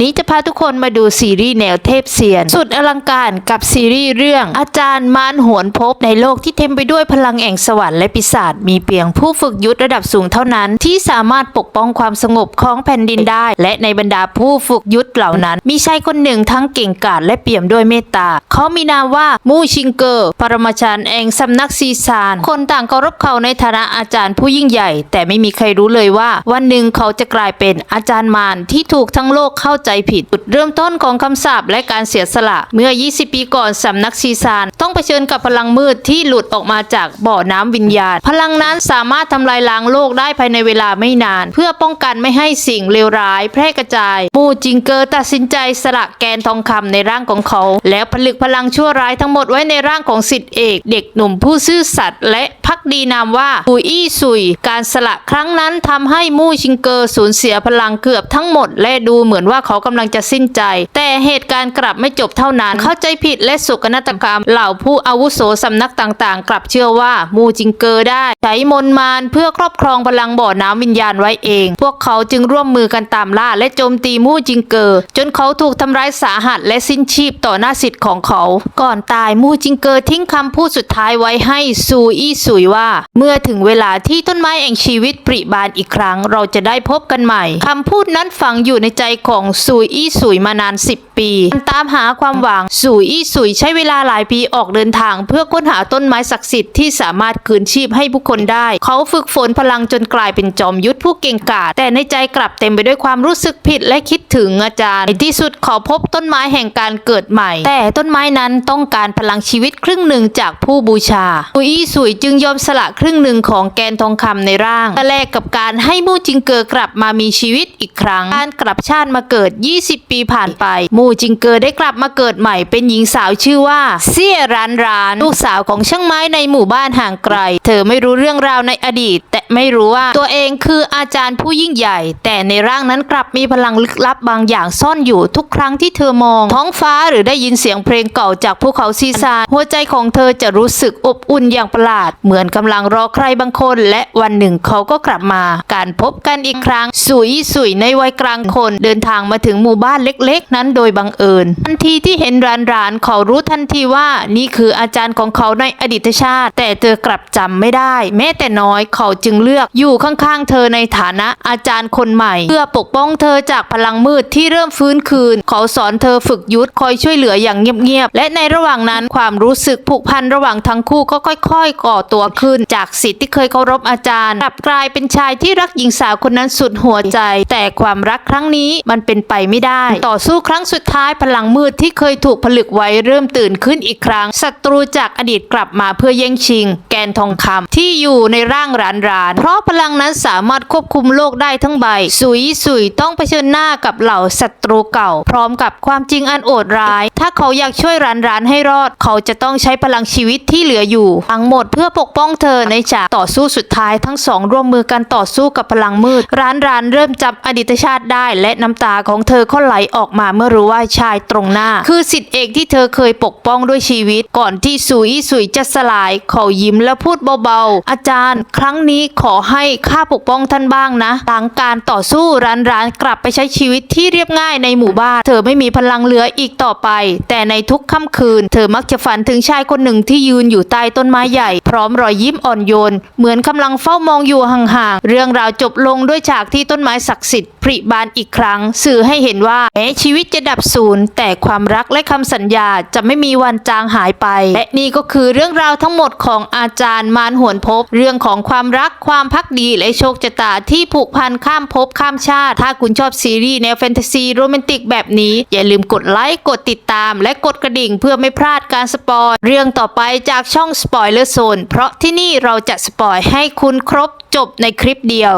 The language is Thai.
นี้จะพาทุกคนมาดูซีรีส์แนวเทพเสียน สุดอลังการกับซีรีส์เรื่อง อาจารย์มารหวนพบในโลกที่เต็มไปด้วยพลังแห่งสวรรค์และปีศาจมีเพียงผู้ฝึกยุทธระดับสูงเท่านั้น ที่สามารถปกป้องความสงบของแผ่นดินได้ และในบรรดาผู้ฝึกยุทธเหล่านั้น มีชายคนหนึ่งทั้งเก่งกาจและเปี่ยมด้วยเมตตา เขามีนามว่ามูชิงเกอร์ปรมาจารย์แห่งสำนักซีซาน คนต่างเคารพเขาในฐานะอาจารย์ผู้ยิ่งใหญ่ แต่ไม่มีใครรู้เลยว่า วันหนึ่งเขาจะกลายเป็นอาจารย์มารที่ถูกทั้งโลกเข้าใจผิดจุดเริ่มต้นของคำสาปและการเสียสละ เมื่อ 20 ปีก่อนสำนักซีซาน ต้องเผชิญกับพลังมืดที่หลุดออกมาจากบ่อน้ำวิญญาณ พลังนั้นสามารถทำลายล้างโลกได้ภายในเวลาไม่นาน เพื่อป้องกันไม่ให้สิ่งเลวร้าย แพร่กระจายมูจิงเกอร์ตัดสินใจสละแกนทองคำในร่างของเขา แล้วผลึกพลังชั่วร้ายทั้งหมดไว้ในร่างของสิทธิเอก เด็กหนุ่มผู้ซื่อสัตย์และ พักดีนามว่าปุยอี้ซุย การสละครั้งนั้นทำให้มู่ชิงเกอร์สูญเสียพลังเกือบทั้งหมด และดูเหมือนว่าเขากำลังจะสิ้นใจ แต่เหตุการณ์กลับไม่จบเท่านั้น เข้าใจผิดและสุกนาฏกรรม เหล่าผู้อาวุโสสำนักต่างๆ กลับเชื่อว่ามูจิงเกอร์ได้ ใช้มนต์มารเพื่อครอบครองพลังบ่อน้ำวิญญาณไว้เอง พวกเขาจึงร่วมมือกันตามล่าและโจมตีมู่จิงเกอร์จนเขาถูกทำร้ายสาหัสและสิ้นชีพต่อหน้าสิทธิ์ของเขา ก่อนตายมู่จิงเกอร์ทิ้งคำพูดสุดท้ายไว้ให้ซูอี้สุยว่า เมื่อถึงเวลาที่ต้นไม้แห่งชีวิตปริบานอีกครั้ง เราจะได้พบกันใหม่คำพูดนั้นฝังอยู่ในใจของซูอี้สุยมานาน 10 ปีตามหาความหวังซูอี้สุยใช้เวลาหลายปีออกเดินทาง เพื่อค้นหาต้นไม้ศักดิ์สิทธิ์ที่สามารถคืนชีพให้ผู้คนได้ เขาฝึกฝนพลังจนกลายเป็นจอมยุทธผู้เก่งกาจแต่ในใจกลับเต็มไปด้วยความรู้สึกผิดและคิดถึงอาจารย์ในที่สุดเขาพบต้นไม้แห่งการเกิดใหม่ แต่ต้นไม้นั้นต้องการพลังชีวิตครึ่งหนึ่งจากผู้บูชาอุยอี้สุยจึงยอมสละครึ่งหนึ่งของแกนทองคำในร่างแลกกับการให้มู่จิงเกอร์กลับมามีชีวิตอีกครั้ง การกลับชาติมาเกิด 20 ปีผ่านไป มู่จิงเกอร์ได้กลับมาเกิดใหม่เป็นหญิงสาวชื่อว่า เซี่ยรานรานลูกสาวของช่างไม้ในหมู่บ้านห่างไกล เธอไม่รู้เรื่องราวในอดีต แต่ไม่รู้ว่าตัวเองคืออาจารย์ผู้ยิ่งใหญ่ แต่ในร่างนั้นกลับมีพลังลึกลับบางอย่างซ่อนอยู่ทุกครั้งที่เธอมอง ท้องฟ้าหรือได้ยินเสียงเพลงเก่าจากภูเขาซีซานหัวใจของเธอจะรู้สึกอบอุ่นอย่างประหลาดเหมือนกำลังรอใครบางคน และวันหนึ่งเขาก็กลับมา การพบกันอีกครั้ง สุยสุยในวัยกลางคน เดินทางมาถึงหมู่บ้านเล็ก ๆ นั้นโดยบังเอิญทันทีที่เห็นร้านร้านๆเขารู้ทันทีว่านี่คืออาจารย์ของเขาในอดีตชาติ แต่เธอกลับจำไม่ได้ แม้แต่น้อยเขาจึงเลือกอยู่ข้างๆ เธอในฐานะอาจารย์คนใหม่ เพื่อปกป้องเธอจากพลังมืดที่เริ่มฟื้นคืน เขาสอนเธอฝึกยุทธคอยช่วยเหลืออย่างเงียบๆและในระหว่างนั้นความรู้สึกผูกพันระหว่างทั้งคู่ก็ค่อย ๆ ก่อตัวขึ้น จากสิทธิ์ที่เคยเคารพอาจารย์กลับกลายเป็นชายที่รักหญิงสาวคนนั้นสุดหัวใจ แต่ความรักครั้งนี้มันเป็นไปไม่ได้ ต่อสู้ครั้งสุดท้ายพลังมืดที่เคยถูกผลึกไว้เริ่มตื่นขึ้นอีกครั้งศัตรูจากอดีตกลับมาเพื่อแย่งชิง แกนทองคำที่อยู่ในร่างรานราน เพราะพลังนั้นสามารถควบคุมโลกได้ทั้งใบ สุยสุยต้องเผชิญหน้ากับเหล่าศัตรูเก่า พร้อมกับความจริงอันโอดร้าย ถ้าเขาอยากช่วยรานรานให้รอด เขาจะต้องใช้พลังชีวิตที่เหลืออยู่ ทั้งหมดเพื่อปกป้องเธอในฉากต่อสู้สุดท้ายทั้งสองร่วมมือกันต่อสู้กับพลังมืด ร้านรานเริ่มจับอดีตชาติได้ และน้ำตาของเธอก็ไหลออกมาเมื่อรู้ว่าชายตรงหน้า คือสิทธิเอกที่เธอเคยปกป้องด้วยชีวิต ก่อนที่สุยสุยจะสลาย เขายิ้มและพูดเบาๆ อาจารย์ ครั้งนี้ขอให้ข้าปกป้องท่านบ้างนะ หลังการต่อสู้ร้านร้านกลับไปใช้ชีวิตที่เรียบง่ายในหมู่บ้าน เธอไม่มีพลังเหลืออีกต่อไป แต่ในทุกค่ำคืน เธอมักจะฝันถึงชายคนหนึ่งที่ยืนอยู่ใต้ต้นไม้ใหญ่ พร้อมรอยยิ้มอ่อนโยน เหมือนกำลังเฝ้ามองอยู่ห่างๆ เรื่องราวจบลงด้วยฉากที่ต้นไม้ศักดิ์สิทธิ์ผริบานอีกครั้ง สื่อให้เห็นว่าแม้ชีวิตจะดับสูญแต่ความรักและคำสัญญาจะไม่มีวันจางหายไป และนี่ก็คือเรื่องราวทั้งหมดของอาจารย์มารหวนภพเรื่องของความรักความพักดีและโชคชะตาที่ผูกพันข้ามภพข้ามชาติ ถ้าคุณชอบซีรีส์แนวแฟนตาซีโรแมนติกแบบนี้อย่าลืมกดไลค์กดติดตาม และกดกระดิ่งเพื่อไม่พลาดการสปอยเรื่องต่อไปจากช่องสปอยเลอร์โซนเพราะที่นี่เราจะสปอยให้คุณครบจบในคลิปเดียว